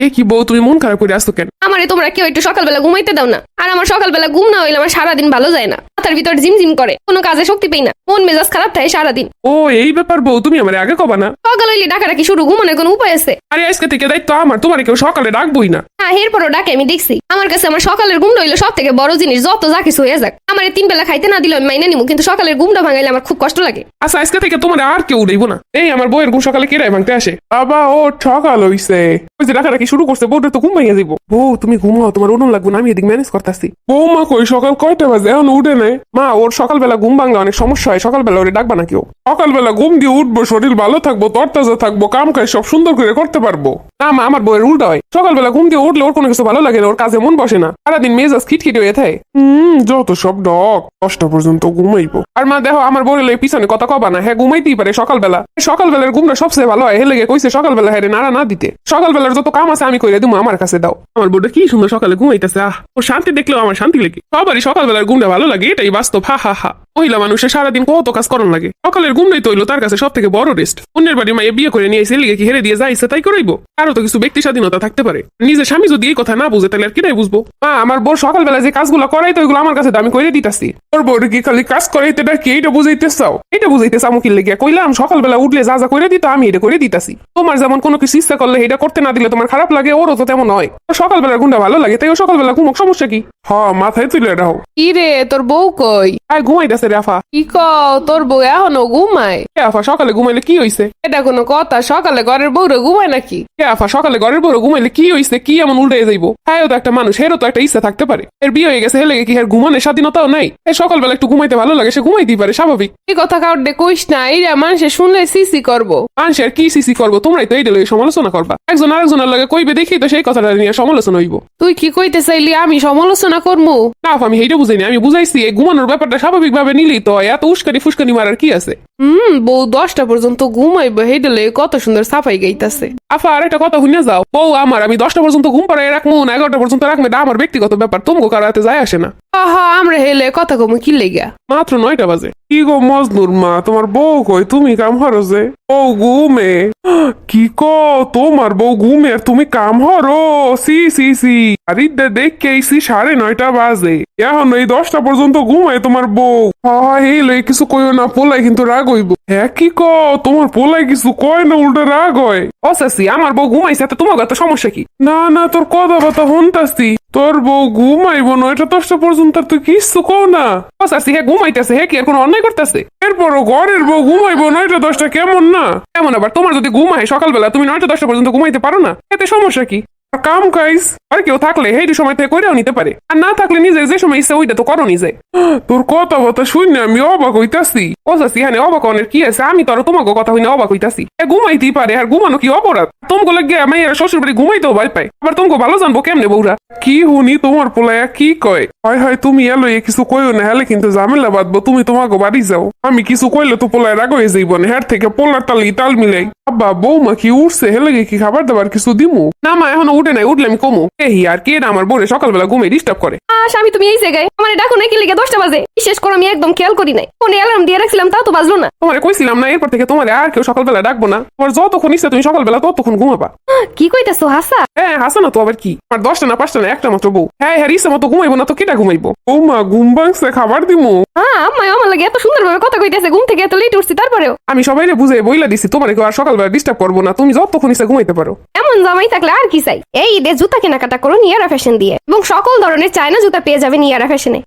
এ কি বউ তুমি মন খারাপ করে আসতো কেন? আমারে তোমরা কেউ একটু সকালবেলা ঘুমাইতে দাও না। আর আমার সকালবেলা ঘুম না হইলে আমার সারাদিন ভালো যায় না। মাথার ভিতর জিমজিম করে। কোনো কাজে শক্তি পাই না। মন মেজাজ খারাপ থাকে সারাদিন। ও এই ব্যাপার বউ তুমি আমার আগে কবা না। সকাল হইলে ডাকা ডাকি শুরু ঘুমানোর কোনো উপায় আছে? আরে আজকে থেকে দায়িত্ব আমার। তোমার কেউ সকালে ডাকবই না। হ্যাঁ এরপরও ডাকে আমি দেখছি। আমার কাছে আমার সকালের ঘুমটা হইল সব থেকে বড় জিনিস যত যা কিছু হয়ে যাক। আমার তিন বেলা খাইতে না দিলে আমি মাইনে নিবো কিন্তু সকালের ঘুমটা ভাঙাইলে আমার খুব কষ্ট লাগে। আচ্ছা আজকে থেকে তোমার আর কেউ উড়াইব না। এই আমার বউয়ের ঘুম সকালে কেরাই ভাঙতে আসে? বাবা ও সকাল হইছে। ওই যে ডাকা রাখি শুরু করছে বউটা তো ঘুম ভাঙিয়ে দিব বউ তুমি ঘুমাও, তোমার উনুন লাগবে না, আমি এদিক ম্যানেজ করতেছি। বউ মা কই, সকাল কয়টা বাজে? এখন উঠে নেই। মা, ওর সকালবেলা ঘুম ভাঙলে অনেক সমস্যা হয়, সকালবেলা ওরে ডাকবা না কেউ সকালবেলা ঘুম দিয়ে উঠবো, শরীর ভালো থাকব তরতাজা থাকব, কাম কাজ সব সুন্দর করে করতে পারব। না মা, আমার বউয়ের উল্টা হয়। সকালবেলা ঘুম দিয়ে উঠলে ওর কোনো কিছু ভালো লাগে না, ওর কাজে মন বসে না। সারাদিন মেজাজ খিটখিটে হয়ে থাকে। হুম যত সব ডক, দশটা পর্যন্ত ঘুমাইবো। আর মা, দেখো, আমার বউয়ের লই পিছনে কথা কবা না। হ্যাঁ ঘুমাইতেই পারে সকালবেলা। সকালবেলার ঘুমটা সবচেয়ে ভালো হয়। হেলে কইছে সকালবেলা হ্যাঁ নাড়া না দিতে। সকালবেলার যত কাম আছে আমি কইরে দিমু, আমার কাছে দাও। আমার বউটা কি সুন্দর সকালে ঘুমাইতেছে, আহ। ও শান্তি দেখলেও আমার শান্তি লাগে সবারই সকালবেলার ঘুমটা ভালো লাগে, এটাই বাস্তব, হা হা হা। মহিলা মানুষের সারাদিন কত কাজ করন লাগে। সকালের ঘুমটাই তৈল তার কাছে সব থেকে বড় রেস্ট অন্যের বাড়ি মায়ে বিয়ে করে নিয়ে লিগে কি হেরে দিয়ে যাইছে তাই করাইবো? আরও তো কিছু ব্যক্তি স্বাধীনতা থাকতে পারে। নিজের স্বামী যদি এই কথা না বুঝে, তাহলে আর কিরাই বুঝব? মা, আমার বউ সকালবেলা যে কাজগুলো করাই তো ওইগুলো আমার কাছে দামি করে দিতাছি। তোর বউর কি খালি কাজ করাইতে কি এটা বুঝাইতে চাও? এটা বুঝাইতে চাও মুখির লেগে কইলাম, সকালবেলা উঠলে যা যা করে দিত, আমি এটা করে দিতাছি। তোমার যেমন কোনো কিছু ইচ্ছা করলে এটা করতে না দিলে তোমার খারাপ লাগে, ওরও তো তেমন হয়। সকালবেলা ঘুমটা ভালো লাগে, তাই ও সকালবেলা ঘুমক, সমস্যা কি? হ মাথায় তুলে রাখো কি রে তোর বউ কই? আয় ঘুমাইতেছে রে আফা। কি কও তোর বউ এখনও ঘুমায়? আফা সকালে ঘুমাইলে কি হইছে? এটা কোনো কথা সকালে ঘরের বউরে ঘুমায় নাকি? আফা সকালে ঘরের বড় ঘুমাইলে কি হইছে কি এমন উল্টে যাইবো? হ্যাঁ তো একটা মানুষ হেরও তো একটা ইচ্ছা থাকতে পারে। এর বিয়ে হয়ে গেছে হেলে কি এর ঘুমানোর স্বাধীনতাও নাই? এ সকালবেলা একটু ঘুমাইতে ভালো লাগে সে ঘুমাইতেই পারে স্বাভাবিক। এই কথা কাউর ডে কইস না এইরা মানুষে শুনলে সিসি করব। মানুষের কি সিসি করব? তোমরাই তো এইটা লইয়ে সমালোচনা করবা। একজন আরেকজনের লাগে কইবে দেখি তো সেই কথাটা নিয়ে সমালোচনা হইব। তুই কি কইতে চাইলি? আমি সমালোচনা করব না আমি এইটা বুঝাইনি। আমি বুঝাইছি এই ঘুমানোর ব্যাপারটা স্বাভাবিকভাবে নিলি তো এত উস্কানি ফুস্কানি মারার কি আছে? হুম বউ দশটা পর্যন্ত ঘুমাইবে হেডেলে কত সুন্দর সাফাই গাইতাছে। আফা আর একটা কথা শুনে যাও। বউ আমার আমি দশটা পর্যন্ত ঘুম পাড়াই রাখব না এগারোটা পর্যন্ত রাখবে এটা আমার ব্যক্তিগত ব্যাপার। তোমাকে কারাতে যায় আসে না। আহা, আমরা হেলে, কথা কি লেগা? মাত্র নয়টা বাজে। কি গো মজনুর মা, তোমার বউ কই? তুমি কাম ঘুমে। কি কো? তোমার বউ আর তুমি কাম হরো সি সি। সি দেখকে আইসি সাড়ে নয়টা বাজে। এখন এই দশটা পর্যন্ত ঘুমায় তোমার বউ। হ্যাঁ লই কিছু কইও না পোলাই কিন্তু রাগ হইব। হ্যাঁ কি ক? তোমার পোলাই কিছু কয় না, উল্টা রাগ হয়? অসাসি, আমার বউ ঘুমাইছে তোমার তো সমস্যা কি? না না, তোর কথা কথা হন্তাসি তোর বউ ঘুমাইব নয়টা দশটা পর্যন্ত তুই কিছু কও না। আসি হ্যাঁ ঘুমাইতেছে হ্যাঁ কি কোনো অন্যায় করতেছে? এরপরও ঘরের বউ ঘুমাইব নয়টা দশটা কেমন না? কেমন আবার, তোমার যদি ঘুমায় সকালবেলা, তুমি নয়টা দশটা পর্যন্ত ঘুমাইতে পারো না, এতে সমস্যা কি? কাম কাইস আর কেউ থাকলে হেইটি সময় থেকে কইরাও নিতে পারে। আর না থাকলে নিজের যে সময় ইচ্ছা ওইটা তো করো নিজে। তোর কথা কথা শুনে আমি অবাক হইতাছি। ও ওসাসি হ্যাঁ অবাক অনের কি আছে? আমি তো আর তোমাকে কথা হইনা অবাক হইতাছি। ঘুমাইতেই পারে, আর ঘুমানো কি অপরাধ? তোমাকে লাগে আমি এর শ্বশুর বাড়ি ঘুমাইতেও ভয় পাই আবার তোমাকে ভালো জানব কেমনে বৌরা কি হুনি তোমার পোলায়া কি কয়? হয় হয়, তুমি এলো এ কিছু কইও না, হেলে কিন্তু ঝামেলা বাঁধবো, তুমি তোমাকে বাড়ি যাও। আমি কিছু কইলে তো পোলায় রাগ হয়ে যাইব না, হের থেকে পোলার তালি তাল মিলাই। আব্বা বৌমা কি উঠছে? হেলে কি খাবার দাবার কিছু দিমু? না মা এখনও উঠে নাই উঠলে আমি কমু। এই আর কে না আমার বোরে সকালবেলা ঘুমে ডিস্টার্ব করে? স্বামী তুমি এই জায়গায়? আমার ডাকো নাকি লেগে দশটা বাজে। বিশেষ করে আমি একদম খেয়াল করি নাই। ফোনে অ্যালার্ম দিয়ে রাখছিলাম তাও তো বাজলো না। তোমারে কইছিলাম না এরপর থেকে তোমার আর কেউ সকালবেলা ডাকবো না। তোমার যতক্ষণ ইচ্ছে তুমি সকালবেলা ততক্ষণ ঘুমাবা। কি কইতাছো হাসা? হ্যাঁ হাসো না তো আবার কি? আমার দশটা না পাঁচটা না একটা মাত্র বউ। হ্যাঁ হ্যাঁ ইচ্ছে মতো ঘুমাইবো না তো কেটা ঘুমাইবো? ও মা ঘুম ভাঙছে খাবার দিমু? হ্যাঁ আমার লাগে এত সুন্দর ভাবে কথা কইতেছে ঘুম থেকে এত লেট উঠছি তারপরেও? আমি সবাই বুঝে বইলা দিছি তোমার কেউ আর সকালবেলা ডিস্টার্ব করব না। তুমি যতক্ষণ ইচ্ছা ঘুমাইতে পারো। এমন জামাই থাকলে আর কি চাই? এই ঈদে জুতা কেনাকাটা করো নিয়ারা ফ্যাশন দিয়ে। এবং সকল ধরনের চায়না জুতা পেয়ে যাবে নিয়ারা ফ্যাশনে